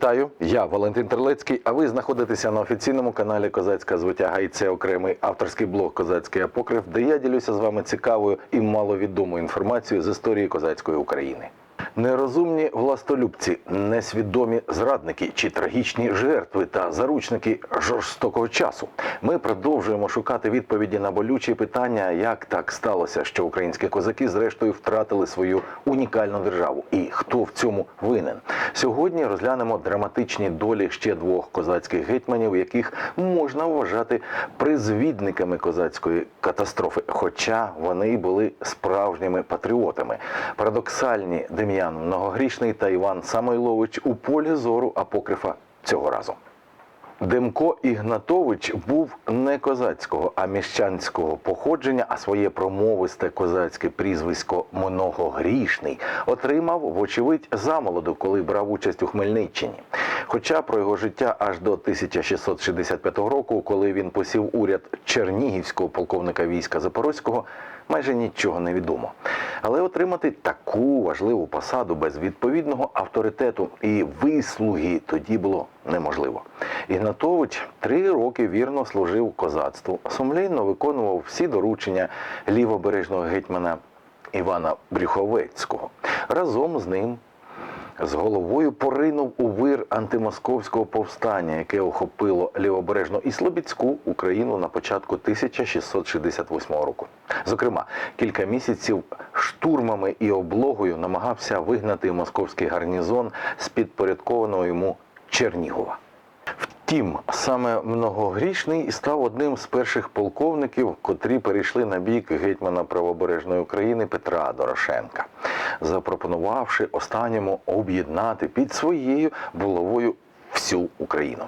Вітаю, я Валентин Терлецький. А ви знаходитеся на офіційному каналі Козацька звитяга. І це окремий авторський блог Козацький апокриф, де я ділюся з вами цікавою і маловідомою інформацією з історії козацької України. Нерозумні властолюбці, несвідомі зрадники чи трагічні жертви та заручники жорстокого часу. Ми продовжуємо шукати відповіді на болючі питання, як так сталося, що українські козаки зрештою втратили свою унікальну державу, і хто в цьому винен. Сьогодні розглянемо драматичні долі ще двох козацьких гетьманів, яких можна вважати призвідниками козацької катастрофи, хоча вони були справжніми патріотами. Парадоксальні Дем'ян Многогрішний та Іван Самойлович у полі зору апокрифа цього разу. Демко Ігнатович був не козацького, а міщанського походження, а своє промовисте козацьке прізвисько Многогрішний отримав, вочевидь, замолоду, коли брав участь у Хмельниччині. Хоча про його життя аж до 1665 року, коли він посів уряд чернігівського полковника війська Запорозького, майже нічого не відомо. Але отримати таку важливу посаду без відповідного авторитету і вислуги тоді було неможливо. Ігнатович три роки вірно служив козацтву, сумлінно виконував всі доручення лівобережного гетьмана Івана Брюховецького. Разом з ним з головою поринув у вир антимосковського повстання, яке охопило лівобережну і Слобідську Україну на початку 1668 року. Зокрема, кілька місяців штурмами і облогою намагався вигнати московський гарнізон з підпорядкованого йому Чернігова. Втім, саме многогрішний став одним з перших полковників, котрі перейшли на бік гетьмана правобережної України Петра Дорошенка, запропонувавши останньому об'єднати під своєю булавою всю Україну.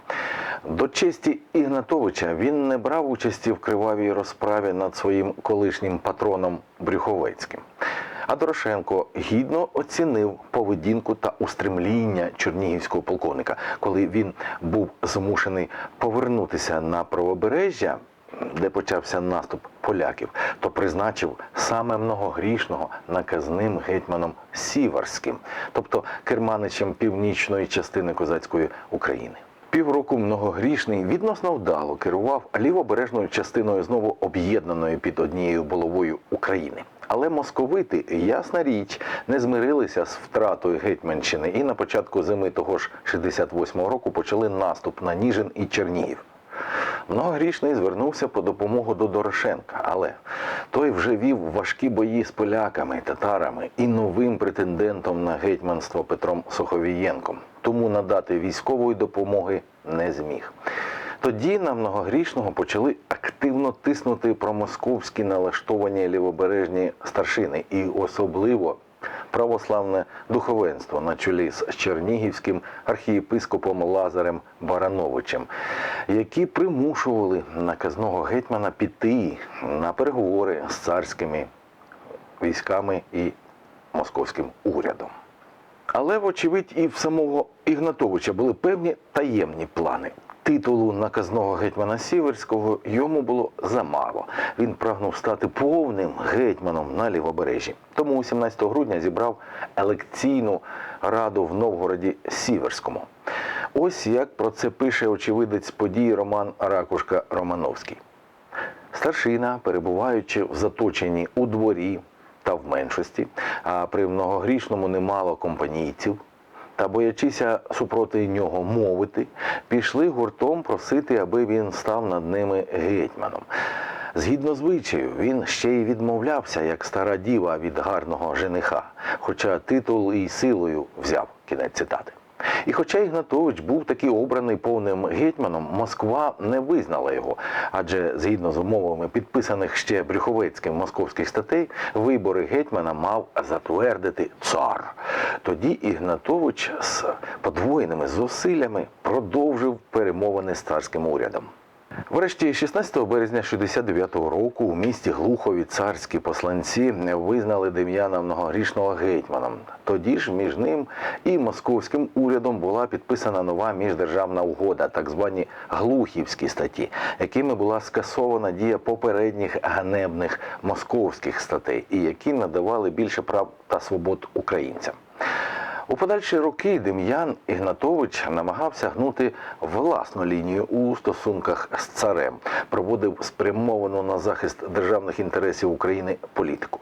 До честі Ігнатовича він не брав участі в кривавій розправі над своїм колишнім патроном Брюховецьким. А Дорошенко гідно оцінив поведінку та устремління чернігівського полковника, коли він був змушений повернутися на правобережжя, де почався наступ поляків, то призначив саме многогрішного наказним гетьманом Сіверським, тобто керманичем північної частини козацької України. Півроку многогрішний відносно вдало керував лівобережною частиною знову об'єднаної під однією булавою України. Але московити, ясна річ, не змирилися з втратою Гетьманщини і на початку зими того ж 68-го року почали наступ на Ніжин і Чернігів. Многогрішний звернувся по допомогу до Дорошенка, але той вже вів важкі бої з поляками, татарами і новим претендентом на гетьманство Петром Суховієнком. Тому надати військової допомоги не зміг. Тоді на многогрішного почали активно тиснути промосковські налаштовані лівобережні старшини і особливо православне духовенство на чолі з чернігівським архієпископом Лазарем Барановичем, які примушували наказного гетьмана піти на переговори з царськими військами і московським урядом. Але, вочевидь, і в самого Ігнатовича були певні таємні плани. Титулу наказного гетьмана Сіверського йому було замало. Він прагнув стати повним гетьманом на лівобережжі. Тому 17 грудня зібрав елекційну раду в Новгороді Сіверському. Ось як про це пише очевидець подій Роман Ракушка Романовський. Старшина, перебуваючи в заточенні у дворі та в меншості, а при многогрішному немало компанійців, та боячися супроти нього мовити, пішли гуртом просити, аби він став над ними гетьманом. Згідно звичаю, він ще й відмовлявся, як стара діва від гарного жениха, хоча титул і силою взяв кінець цитати. І хоча Ігнатович був таки обраний повним гетьманом, Москва не визнала його, адже згідно з умовами підписаних ще Брюховецьким московських статей, вибори гетьмана мав затвердити цар. Тоді Ігнатович з подвоєними зусиллями продовжив перемовини з царським урядом. Врешті 16 березня 69-го року у місті Глухові царські посланці визнали Дем'яна Многогрішного гетьманом. Тоді ж між ним і московським урядом була підписана нова міждержавна угода, так звані Глухівські статті, якими була скасована дія попередніх ганебних московських статей, і які надавали більше прав та свобод українцям. У подальші роки Дем'ян Ігнатович намагався гнути власну лінію у стосунках з царем, проводив спрямовану на захист державних інтересів України політику.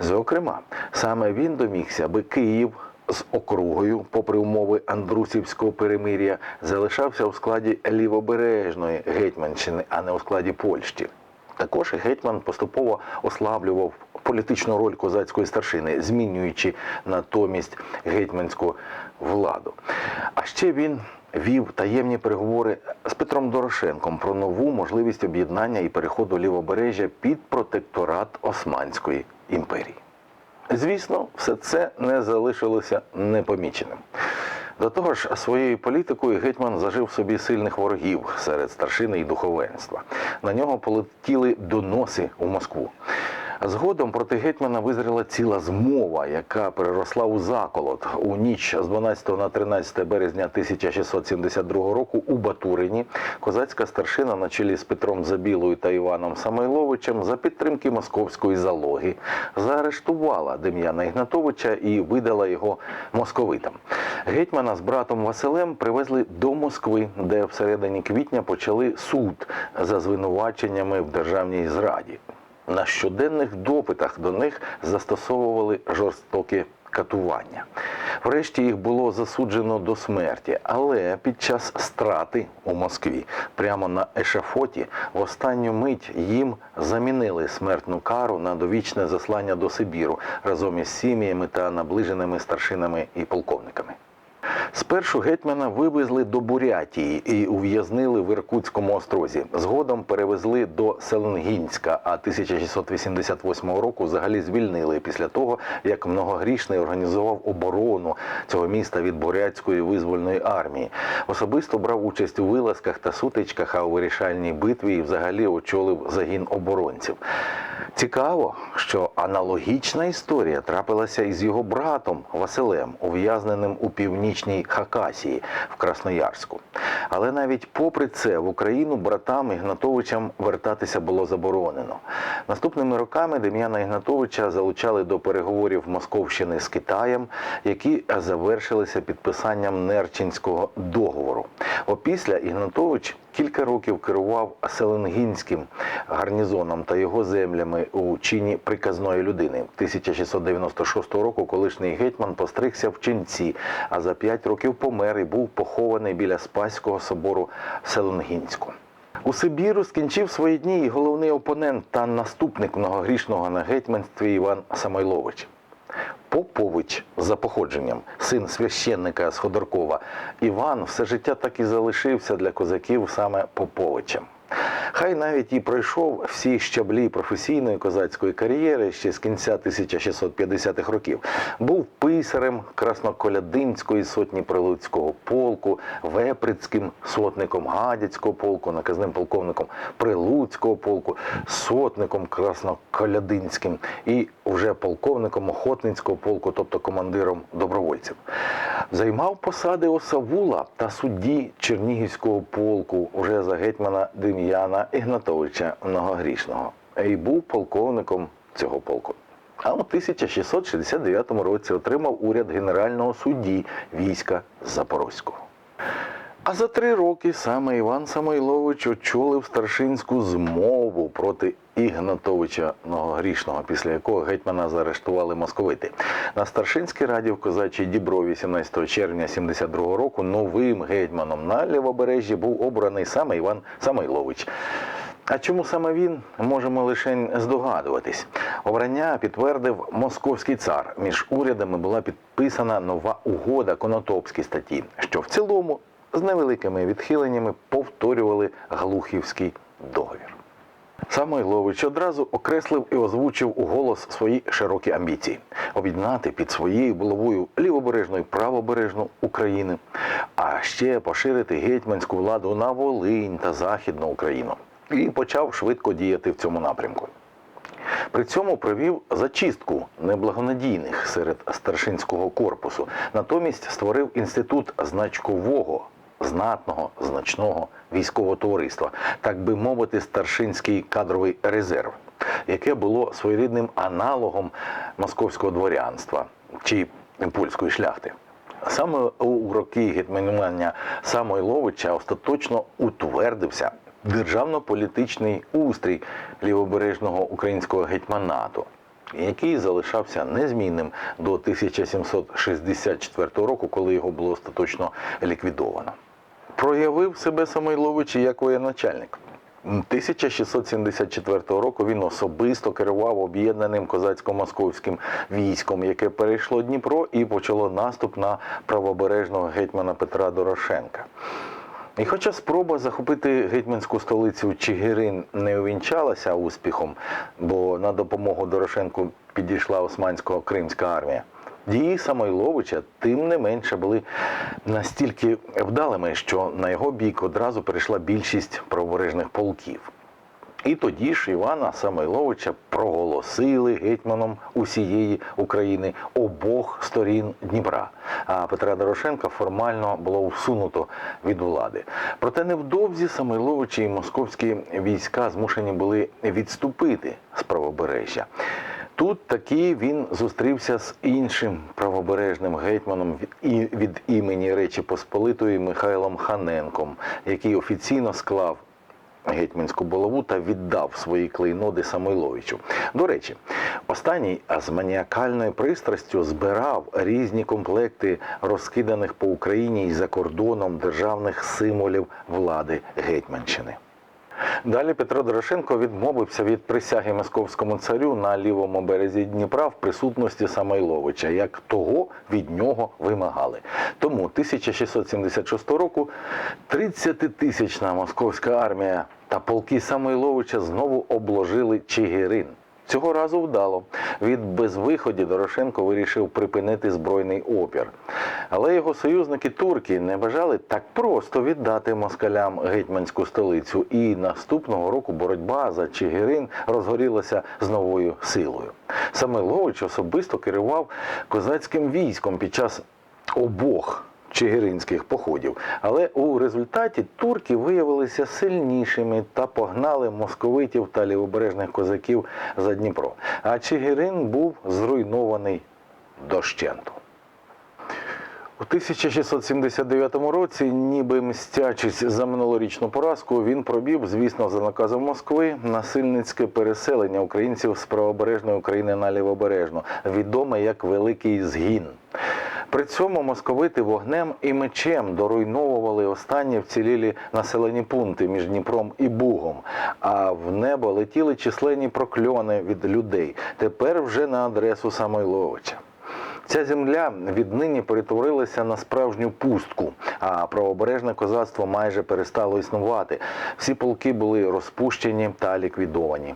Зокрема, саме він домігся, аби Київ з округою, попри умови Андрусівського перемир'я, залишався у складі лівобережної гетьманщини, а не у складі Польщі. Також гетьман поступово ослаблював політичну роль козацької старшини, змінюючи натомість гетьманську владу. А ще він вів таємні переговори з Петром Дорошенком про нову можливість об'єднання і переходу лівобережжя під протекторат Османської імперії. Звісно, все це не залишилося непоміченим. До того ж, своєю політикою гетьман зажив собі сильних ворогів серед старшини і духовенства. На нього полетіли доноси у Москву. Згодом проти гетьмана визріла ціла змова, яка переросла у заколот. У ніч з 12 на 13 березня 1672 року у Батурині козацька старшина на чолі з Петром Забілою та Іваном Самойловичем за підтримки московської залоги заарештувала Дем'яна Ігнатовича і видала його московитам. Гетьмана з братом Василем привезли до Москви, де всередині квітня почали суд за звинуваченнями в державній зраді. На щоденних допитах до них застосовували жорстокі катування. Врешті їх було засуджено до смерті, але під час страти у Москві, прямо на ешафоті, в останню мить їм замінили смертну кару на довічне заслання до Сибіру разом із сім'ями та наближеними старшинами і полковниками. Спершу гетьмана вивезли до Бурятії і ув'язнили в Іркутському острозі. Згодом перевезли до Селенгінська, а 1688 року взагалі звільнили після того, як многогрішний організував оборону цього міста від бурятської визвольної армії. Особисто брав участь у вилазках та сутичках, а у вирішальній битві і взагалі очолив загін оборонців. Цікаво, що аналогічна історія трапилася із його братом Василем, ув'язненим у північній Хакасії в Красноярську. Але навіть попри це в Україну братам Ігнатовичам вертатися було заборонено. Наступними роками Дем'яна Ігнатовича залучали до переговорів Московщини з Китаєм, які завершилися підписанням Нерчинського договору. Опісля Ігнатович кілька років керував Селенгінським гарнізоном та його землями у чині приказної людини. 1696 року колишній гетьман постригся в ченці, а за п'ять років помер і був похований біля Спаського собору Селенгінську. У Сибіру скінчив свої дні і головний опонент та наступник многогрішного на гетьманстві Іван Самойлович. Попович за походженням, син священника з Ходоркова, Іван все життя так і залишився для козаків саме Поповичем. Хай навіть і пройшов всі щаблі професійної козацької кар'єри ще з кінця 1650-х років. Був писарем Красноколядинської сотні Прилуцького полку, Веприцьким сотником Гадяцького полку, наказним полковником Прилуцького полку, сотником Красноколядинським і вже полковником Охотницького полку, тобто командиром добровольців. Займав посади осавула та судді Чернігівського полку вже за гетьмана Дем'яна Ігнатовича Многогрішного і був полковником цього полку. А у 1669 році отримав уряд генерального судді війська Запорозького. А за три роки саме Іван Самойлович очолив старшинську змову проти Ігнатовича Многогрішного, після якого гетьмана заарештували московити. На старшинській раді в Козачій Діброві 17 червня 72 року новим гетьманом на лівобережжі був обраний саме Іван Самойлович. А чому саме він, можемо лише здогадуватись. Обрання підтвердив московський цар. Між урядами була підписана нова угода Конотопській статті, що в цілому з невеликими відхиленнями повторювали Глухівський договір. Самойлович одразу окреслив і озвучив у голос свої широкі амбіції об'єднати під своєю булавою лівобережну і правобережну України, а ще поширити гетьманську владу на Волинь та Західну Україну. І почав швидко діяти в цьому напрямку. При цьому провів зачистку неблагонадійних серед старшинського корпусу. Натомість створив інститут значкового, знатного, значного військового товариства, так би мовити, старшинський кадровий резерв, яке було своєрідним аналогом московського дворянства чи польської шляхти. Саме у роки гетьманування Самойловича остаточно утвердився державно-політичний устрій лівобережного українського гетьманату, який залишався незмінним до 1764 року, коли його було остаточно ліквідовано. Проявив себе Самойлович як воєначальник. 1674 року він особисто керував об'єднаним козацько-московським військом, яке перейшло Дніпро і почало наступ на правобережного гетьмана Петра Дорошенка. І хоча спроба захопити гетьманську столицю Чигирин не увінчалася успіхом, бо на допомогу Дорошенку підійшла османсько-кримська армія, дії Самойловича тим не менше були настільки вдалими, що на його бік одразу перейшла більшість правобережних полків. І тоді ж Івана Самойловича проголосили гетьманом усієї України обох сторін Дніпра. А Петра Дорошенка формально було усунуто від влади. Проте невдовзі Самойловичі і московські війська змушені були відступити з правобережжя. Тут таки він зустрівся з іншим правобережним гетьманом від, імені Речі Посполитої Михайлом Ханенком, який офіційно склав гетьманську булаву та віддав свої клейноди Самойловичу. До речі, останній з маніакальною пристрастю збирав різні комплекти розкиданих по Україні і за кордоном державних символів влади Гетьманщини. Далі Петро Дорошенко відмовився від присяги московському царю на лівому березі Дніпра в присутності Самойловича, як того від нього вимагали. Тому 1676 року 30-тисячна московська армія та полки Самойловича знову обложили Чигирин. Цього разу вдало. Від безвиході Дорошенко вирішив припинити збройний опір. Але його союзники турки не бажали так просто віддати москалям гетьманську столицю. І наступного року боротьба за Чигирин розгорілася з новою силою. Саме Лович особисто керував козацьким військом під час обох чигиринських походів. Але у результаті турки виявилися сильнішими та погнали московитів та лівобережних козаків за Дніпро. А Чигирин був зруйнований дощенту. У 1679 році, ніби мстячись за минулорічну поразку, він пробів, звісно, за наказом Москви, насильницьке переселення українців з правобережної України на лівобережну, відоме як Великий Згін. При цьому московити вогнем і мечем доруйновували останні вцілілі населені пункти між Дніпром і Бугом, а в небо летіли численні прокльони від людей. Тепер вже на адресу Самойловича. Ця земля віднині перетворилася на справжню пустку, а правобережне козацтво майже перестало існувати. Всі полки були розпущені та ліквідовані.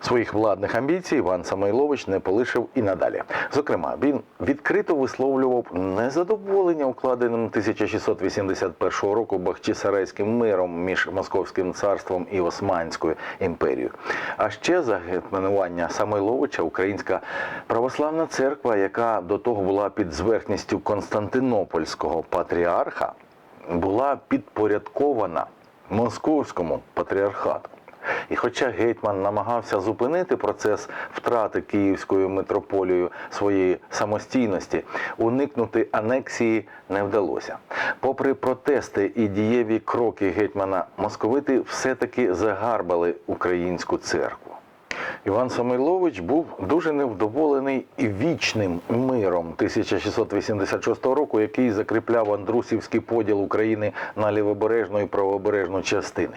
Своїх владних амбіцій Іван Самойлович не полишив і надалі. Зокрема, він відкрито висловлював незадоволення укладеним 1681 року Бахчисарайським миром між Московським царством і Османською імперією. А ще за гетьманування Самойловича Українська православна церква, яка до того була під зверхністю Константинопольського патріарха, була підпорядкована московському патріархату. І хоча гетьман намагався зупинити процес втрати Київською митрополією своєї самостійності, уникнути анексії не вдалося. Попри протести і дієві кроки гетьмана, московити все-таки загарбали українську церкву. Іван Самойлович був дуже невдоволений вічним миром 1686 року, який закріпляв Андрусівський поділ України на лівобережну і правобережну частини.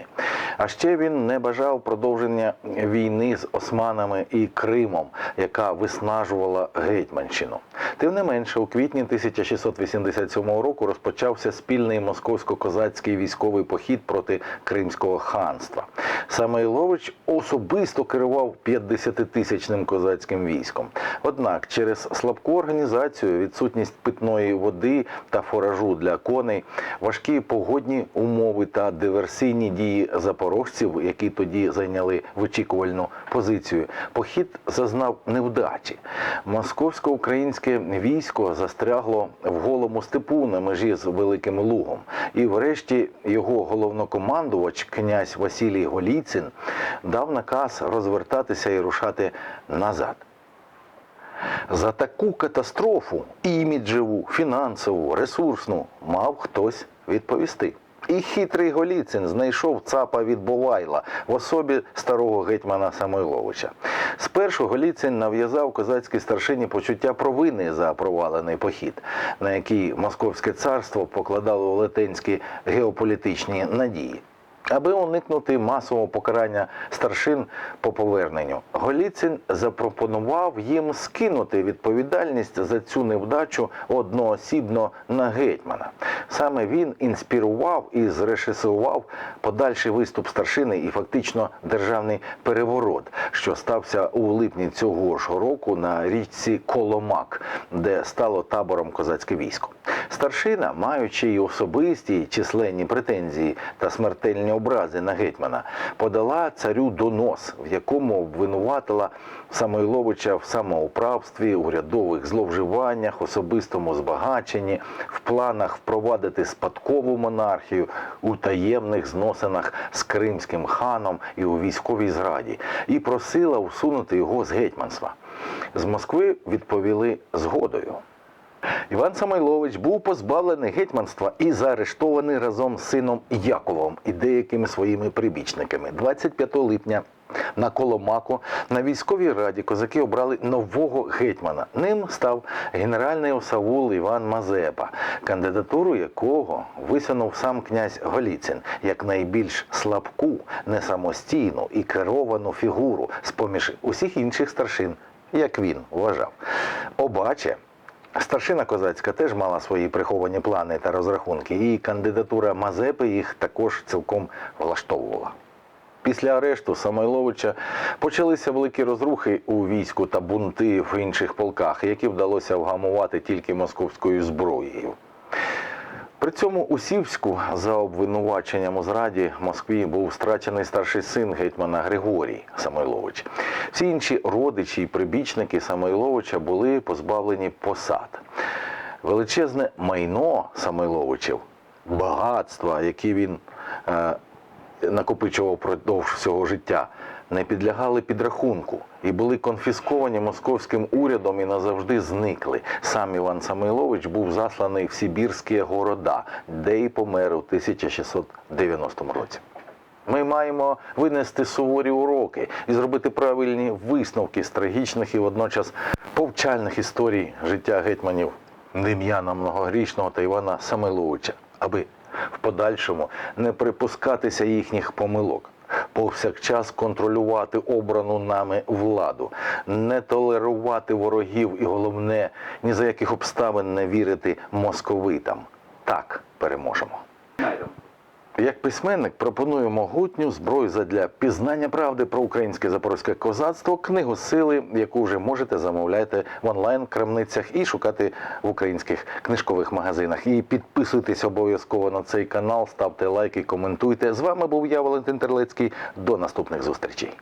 А ще він не бажав продовження війни з османами і Кримом, яка виснажувала Гетьманщину. Тим не менше, у квітні 1687 року розпочався спільний московсько-козацький військовий похід проти Кримського ханства. Самойлович особисто керував 50-тисячним козацьким військом. Однак через слабку організацію, відсутність питної води та форажу для коней, важкі погодні умови та диверсійні дії запорожців, які тоді зайняли вичікувальну позицію, похід зазнав невдачі. Московсько-українське військо застрягло в голому степу на межі з Великим Лугом. І врешті його головнокомандувач, князь Василій Голіцин, дав наказ розвертатися і рушати назад. За таку катастрофу іміджеву, фінансову, ресурсну мав хтось відповісти. І хитрий Голіцин знайшов цапа від Бувайла в особі старого гетьмана Самойловича. Спершу Голіцин нав'язав козацькій старшині почуття провини за провалений похід, на який Московське царство покладало велетенські геополітичні надії. Аби уникнути масового покарання старшин по поверненню, Голіцин запропонував їм скинути відповідальність за цю невдачу одноосібно на гетьмана. Саме він інспірував і зрежисував подальший виступ старшини і фактично державний переворот, що стався у липні цього ж року на річці Коломак, де стало табором козацьке військо. Старшина, маючи й особисті численні претензії та смертельні образи на гетьмана, подала царю донос, в якому обвинуватила Самойловича в самоуправстві, урядових зловживаннях, особистому збагаченні, в планах впровадити спадкову монархію у таємних зносинах з кримським ханом і у військовій зраді, і просила усунути його з гетьманства. З Москви відповіли згодою. Іван Самойлович був позбавлений гетьманства і заарештований разом з сином Яковом і деякими своїми прибічниками. 25 липня на Коломаку на військовій раді козаки обрали нового гетьмана. Ним став генеральний осавул Іван Мазепа, кандидатуру якого висунув сам князь Голіцин як найбільш слабку, несамостійну і керовану фігуру з поміж усіх інших старшин, як він вважав. Обаче. Старшина козацька теж мала свої приховані плани та розрахунки, і кандидатура Мазепи їх також цілком влаштовувала. Після арешту Самойловича почалися великі розрухи у війську та бунти в інших полках, які вдалося вгамувати тільки московською зброєю. При цьому у Сівську за обвинуваченням у зраді Москві був страчений старший син гетьмана Григорій Самойлович. Всі інші родичі і прибічники Самойловича були позбавлені посад. Величезне майно Самойловичів, багатства, які він е, накопичував впродовж всього життя, не підлягали підрахунку і були конфісковані московським урядом і назавжди зникли. Сам Іван Самойлович був засланий в Сибірські города, де і помер у 1690 році. Ми маємо винести суворі уроки і зробити правильні висновки з трагічних і водночас повчальних історій життя гетьманів Дем'яна Многогрішного та Івана Самойловича, аби в подальшому не припускатися їхніх помилок. Повсякчас контролювати обрану нами владу, не толерувати ворогів і головне ні за яких обставин не вірити московитам. Так переможемо. Як письменник пропоную могутню зброю задля пізнання правди про українське запорозьке козацтво, книгу сили, яку вже можете замовляти в онлайн-крамницях і шукати в українських книжкових магазинах. І підписуйтесь обов'язково на цей канал, ставте лайки, коментуйте. З вами був я, Валентин Терлецький. До наступних зустрічей.